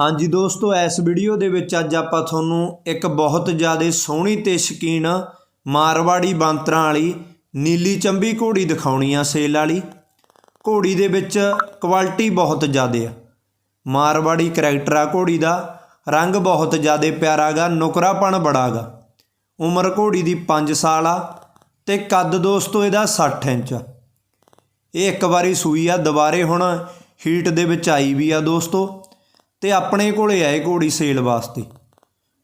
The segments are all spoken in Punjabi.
ਹਾਂਜੀ ਦੋਸਤੋ, ਇਸ ਵੀਡੀਓ ਦੇ ਵਿੱਚ ਅੱਜ ਆਪਾਂ ਤੁਹਾਨੂੰ ਇੱਕ ਬਹੁਤ ਜ਼ਿਆਦਾ ਸੋਹਣੀ ਤੇ ਸ਼ਕੀਨ ਮਾਰਵਾੜੀ ਬਾਂਤਰਾਂ ਵਾਲੀ ਨੀਲੀ ਚੰਬੀ ਘੋੜੀ ਦਿਖਾਉਣੀ ਆ ਸੇਲ ਵਾਲੀ। ਘੋੜੀ ਦੇ ਵਿੱਚ ਕੁਆਲਿਟੀ ਬਹੁਤ ਜ਼ਿਆਦਾ ਆ। ਮਾਰਵਾੜੀ ਕਰੈਕਟਰ ਆ ਘੋੜੀ ਦਾ। ਰੰਗ ਬਹੁਤ ਜ਼ਿਆਦਾ ਪਿਆਰਾ ਗਾ, ਨੁਕਰਾਪਣ ਬੜਾ ਗਾ। ਉਮਰ ਘੋੜੀ ਦੀ 5 ਸਾਲ ਆ ਤੇ ਕੱਦ ਦੋਸਤੋ ਇਹਦਾ 60 ਇੰਚ ਆ। ਇਹ ਇੱਕ ਵਾਰੀ ਸੂਈ ਆ, ਦੁਬਾਰੇ ਹੁਣ ਹੀਟ ਦੇ ਵਿੱਚ ਆਈ ਵੀ ਆ ਦੋਸਤੋ। ਤੇ ਆਪਣੇ ਕੋਲੇ ਆਏ ਘੋੜੀ ਸੇਲ ਵਾਸਤੇ।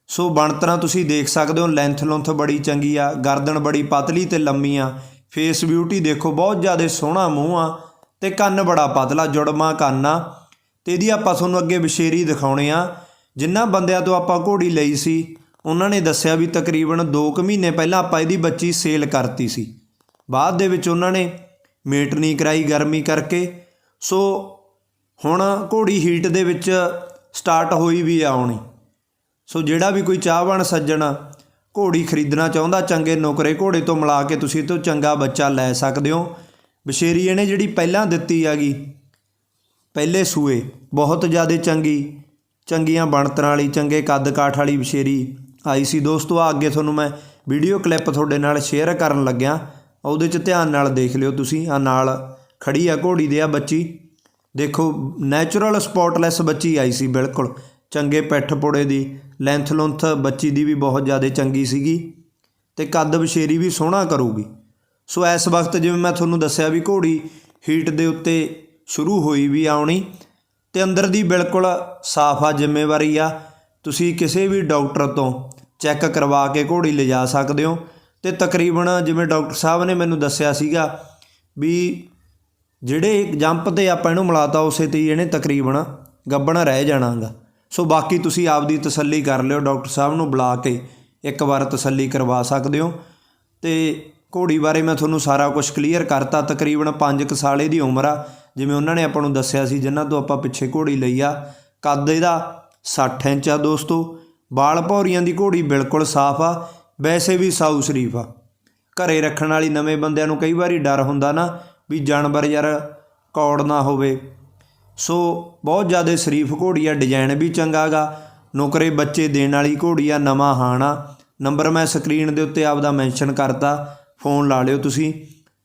ਸੋ ਬਣਤਰਾਂ ਤੁਸੀਂ ਦੇਖ ਸਕਦੇ ਹੋ ਲੈਂਥ ਲੁੰਥ ਬੜੀ ਚੰਗੀ ਆ, ਗਰਦਨ ਬੜੀ ਪਤਲੀ ਤੇ ਲੰਮੀ ਆ ਫੇਸ ਬਿਊਟੀ ਦੇਖੋ, ਬਹੁਤ ਜ਼ਿਆਦਾ ਸੋਹਣਾ ਮੂੰਹ ਆ ਤੇ ਕੰਨ ਬੜਾ ਪਤਲਾ ਜੁੜਮਾ ਕੰਨ ਆ। ਤੇ ਇਹਦੀ ਆਪਾਂ ਤੁਹਾਨੂੰ ਅੱਗੇ ਵਿਸ਼ੇਰੀ ਦਿਖਾਉਣੇ ਆ। ਜਿਨ੍ਹਾਂ ਬੰਦਿਆਂ ਤੋਂ ਆਪਾਂ ਘੋੜੀ ਲਈ ਸੀ, ਉਹਨਾਂ ਨੇ ਦੱਸਿਆ ਵੀ ਤਕਰੀਬਨ 2 ਕੁ ਮਹੀਨੇ ਪਹਿਲਾਂ ਆਪਾਂ ਇਹਦੀ ਬੱਚੀ ਸੇਲ ਕਰਤੀ ਸੀ। ਬਾਅਦ ਦੇ ਵਿੱਚ ਉਹਨਾਂ ਨੇ ਮੇਟ ਨਹੀਂ ਕਰਾਈ ਗਰਮੀ ਕਰਕੇ। ਸੋ ਹੁਣ ਘੋੜੀ ਹੀਟ ਦੇ ਵਿੱਚ ਸਟਾਰਟ ਹੋਈ ਵੀ ਆਉਣੀ। ਸੋ ਜਿਹੜਾ ਵੀ ਕੋਈ ਚਾਹਵਾਨ ਸੱਜਣ ਘੋੜੀ ਖਰੀਦਣਾ ਚਾਹੁੰਦਾ, ਚੰਗੇ ਨੌਕਰੇ ਘੋੜੇ ਤੋਂ ਮਿਲਾ ਕੇ ਤੁਸੀਂ ਤੋਂ ਚੰਗਾ ਬੱਚਾ ਲੈ ਸਕਦੇ ਹੋ। ਬਸ਼ੇਰੀ ਇਹਨੇ ਜਿਹੜੀ ਪਹਿਲਾਂ ਦਿੱਤੀ ਹੈਗੀ, ਪਹਿਲੇ ਸੂਏ, ਬਹੁਤ ਜ਼ਿਆਦਾ ਚੰਗੀ, ਚੰਗੀਆਂ ਬਣਤਰਾਂ ਵਾਲੀ, ਚੰਗੇ ਕੱਦ ਕਾਠ ਵਾਲੀ ਬਸ਼ੇਰੀ ਆਈ ਸੀ। ਦੋਸਤੋ ਆ ਅੱਗੇ ਤੁਹਾਨੂੰ ਮੈਂ ਵੀਡੀਓ ਕਲਿੱਪ ਤੁਹਾਡੇ ਨਾਲ ਸ਼ੇਅਰ ਕਰਨ ਲੱਗਿਆ, ਉਹਦੇ 'ਚ ਧਿਆਨ ਨਾਲ ਦੇਖ ਲਿਓ ਤੁਸੀਂ। ਆ ਨਾਲ ਖੜੀ ਆ ਘੋੜੀ ਦੇ ਆ ਬੱਚੀ। ਦੇਖੋ ਨੈਚੁਰਲ ਸਪੌਟਲੈਸ ਬੱਚੀ ਆਈ ਸੀ ਬਿਲਕੁਲ। ਚੰਗੇ ਪਿੱਠ ਪੁੜੇ ਦੀ ਲੈਂਥ ਲੁੰਥ ਬੱਚੀ ਦੀ ਵੀ ਬਹੁਤ ਜ਼ਿਆਦਾ ਚੰਗੀ ਸੀਗੀ ਤੇ ਕੱਦ ਬਸ਼ੇਰੀ ਵੀ ਸੋਹਣਾ ਕਰੂਗੀ। ਸੋ ਇਸ ਵਕਤ ਜਿਵੇਂ ਮੈਂ ਤੁਹਾਨੂੰ ਦੱਸਿਆ ਵੀ ਘੋੜੀ ਹੀਟ ਦੇ ਉੱਤੇ ਸ਼ੁਰੂ ਹੋਈ ਵੀ ਆਉਣੀ ਤੇ ਅੰਦਰ ਦੀ ਬਿਲਕੁਲ ਸਾਫ਼ ਆ, ਜ਼ਿੰਮੇਵਾਰੀ ਆ। ਤੁਸੀਂ ਕਿਸੇ ਵੀ ਡਾਕਟਰ ਤੋਂ ਚੈੱਕ ਕਰਵਾ ਕੇ ਘੋੜੀ ਲਿਜਾ ਸਕਦੇ ਹੋ। ਤੇ ਤਕਰੀਬਨ ਜਿਵੇਂ ਡਾਕਟਰ ਸਾਹਿਬ ਨੇ ਮੈਨੂੰ ਦੱਸਿਆ ਸੀਗਾ ਵੀ ਜਿਹੜੇ ਜੰਪ ਤੇ ਆਪਾਂ ਇਹਨੂੰ ਮਿਲਾਤਾ ਉਸੇ ਤੇ ਹੀ ਇਹਨੇ ਤਕਰੀਬਨ ਗੱਬਣ ਰਹਿ ਜਾਣਾਗਾ। ਸੋ ਬਾਕੀ ਤੁਸੀਂ ਆਪਦੀ ਤਸੱਲੀ ਕਰ ਲਿਓ, ਡਾਕਟਰ ਸਾਹਿਬ ਨੂੰ ਬੁਲਾ ਕੇ ਇੱਕ ਵਾਰ ਤਸੱਲੀ ਕਰਵਾ ਸਕਦੇ ਹੋ। ਤੇ ਘੋੜੀ ਬਾਰੇ ਮੈਂ ਤੁਹਾਨੂੰ ਸਾਰਾ ਕੁਝ ਕਲੀਅਰ ਕਰਤਾ, ਤਕਰੀਬਨ 5 ਸਾਲੇ ਦੀ ਉਮਰ ਆ। ਜਿਵੇਂ ਉਹਨਾਂ ਨੇ ਆਪਾਂ ਨੂੰ ਦੱਸਿਆ ਸੀ, ਜਿਨ੍ਹਾਂ ਤੋਂ ਆਪਾਂ ਪਿੱਛੇ ਘੋੜੀ ਲਈ ਆ। ਕੱਦ ਇਹਦਾ 60 ਇੰਚ ਆ ਦੋਸਤੋ। ਬਾਲ ਭੌਰੀਆਂ ਦੀ ਘੋੜੀ ਬਿਲਕੁਲ ਸਾਫ਼ ਆ, ਵੈਸੇ ਵੀ ਸਾਊ ਸ਼ਰੀਫ ਆ। ਘਰੇ ਰੱਖਣ ਵਾਲੀ ਨਵੇਂ ਬੰਦਿਆਂ ਨੂੰ ਕਈ ਵਾਰੀ ਡਰ ਹੁੰਦਾ ਨਾ ਵੀ ਜਾਨਵਰ ਯਾਰ ਕੌੜ ਨਾ ਹੋਵੇ। ਸੋ ਬਹੁਤ ਜ਼ਿਆਦਾ ਸ਼ਰੀਫ ਘੋੜੀ ਆ ਡਿਜ਼ਾਈਨ ਵੀ ਚੰਗਾ ਗਾ। ਨੁਕਰੇ ਬੱਚੇ ਦੇਣ ਵਾਲੀ ਘੋੜੀ ਆ ਨਵਾਂ ਹਾਣਾ ਨੰਬਰ ਮੈਂ ਸਕਰੀਨ ਦੇ ਉੱਤੇ ਆਪਦਾ ਮੈਂਸ਼ਨ ਕਰਤਾ। ਫੋਨ ਲਾ ਲਿਓ ਤੁਸੀਂ।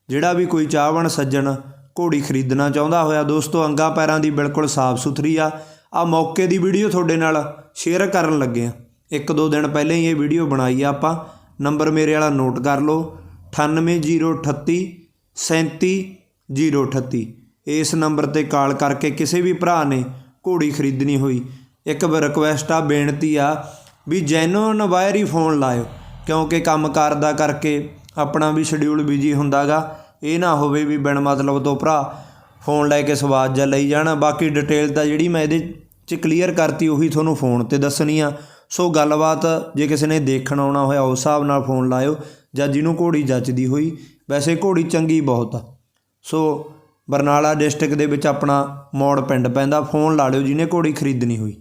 ਜਿਹੜਾ ਵੀ ਕੋਈ ਚਾਹਵਣ ਸੱਜਣ ਘੋੜੀ ਖਰੀਦਣਾ ਚਾਹੁੰਦਾ ਹੋਇਆ, ਦੋਸਤੋ, ਅੰਗਾ ਪੈਰਾਂ ਦੀ ਬਿਲਕੁਲ ਸਾਫ਼ ਸੁਥਰੀ ਆ। ਆ ਮੌਕੇ ਦੀ ਵੀਡੀਓ ਤੁਹਾਡੇ ਨਾਲ ਸ਼ੇਅਰ ਕਰਨ ਲੱਗੇ ਆ। ਇੱਕ ਦੋ ਦਿਨ ਪਹਿਲਾਂ ਹੀ ਇਹ ਵੀਡੀਓ ਬਣਾਈ ਆ ਆਪਾਂ। ਨੰਬਰ ਮੇਰੇ ਵਾਲਾ ਨੋਟ ਕਰ ਲਓ। 98038 37038 ਇਸ ਨੰਬਰ ਤੇ ਕਾਲ ਕਰਕੇ ਕਿਸੇ ਵੀ ਭਰਾ ਨੇ ਘੋੜੀ ਖਰੀਦਣੀ ਹੋਈ, ਇੱਕ ਰਿਕੁਐਸਟ ਆ, ਬੇਨਤੀ ਆ ਵੀ ਜੈਨੂਨ ਵਾਇਰ ਹੀ ਫੋਨ ਲਾਇਓ, ਕਿਉਂਕਿ ਕੰਮਕਾਰ ਦਾ ਕਰਕੇ ਆਪਣਾ ਵੀ ਸ਼ਡਿਊਲ ਬਿਜ਼ੀ ਹੁੰਦਾਗਾ। ਇਹ ਨਾ ਹੋਵੇ ਵੀ ਬਿਨ ਮਤਲਬ ਤੋਂ ਭਰਾ ਫੋਨ ਲੈ ਕੇ ਸਵਾਦ ਜਾਂ ਲਈ ਜਾਣਾ। ਬਾਕੀ ਡਿਟੇਲ ਤਾਂ ਜਿਹੜੀ ਮੈਂ ਇਹਦੇ 'ਚ ਕਲੀਅਰ ਕਰਤੀ, ਉਹੀ ਤੁਹਾਨੂੰ ਫੋਨ ਤੇ ਦੱਸਣੀ ਆ। ਸੋ ਗੱਲਬਾਤ ਜੇ ਕਿਸੇ ਨੇ ਦੇਖਣ ਆਉਣਾ ਹੋਇਆ, ਉਸ ਹਿਸਾਬ ਨਾਲ ਫੋਨ ਲਾਇਓ, ਜਾਂ ਜਿਹਨੂੰ ਘੋੜੀ ਜੱਚਦੀ ਹੋਈ ਵੈਸੇ ਘੋੜੀ ਚੰਗੀ ਬਹੁਤ ਆ। ਸੋ ਬਰਨਾਲਾ ਡਿਸਟ੍ਰਿਕਟ ਦੇ ਵਿੱਚ ਆਪਣਾ ਮੌੜ ਪਿੰਡ ਪੈਂਦਾ। ਫੋਨ ਲਾ ਲਿਓ ਜਿਹਨੇ ਘੋੜੀ ਖਰੀਦਣੀ ਹੋਈ।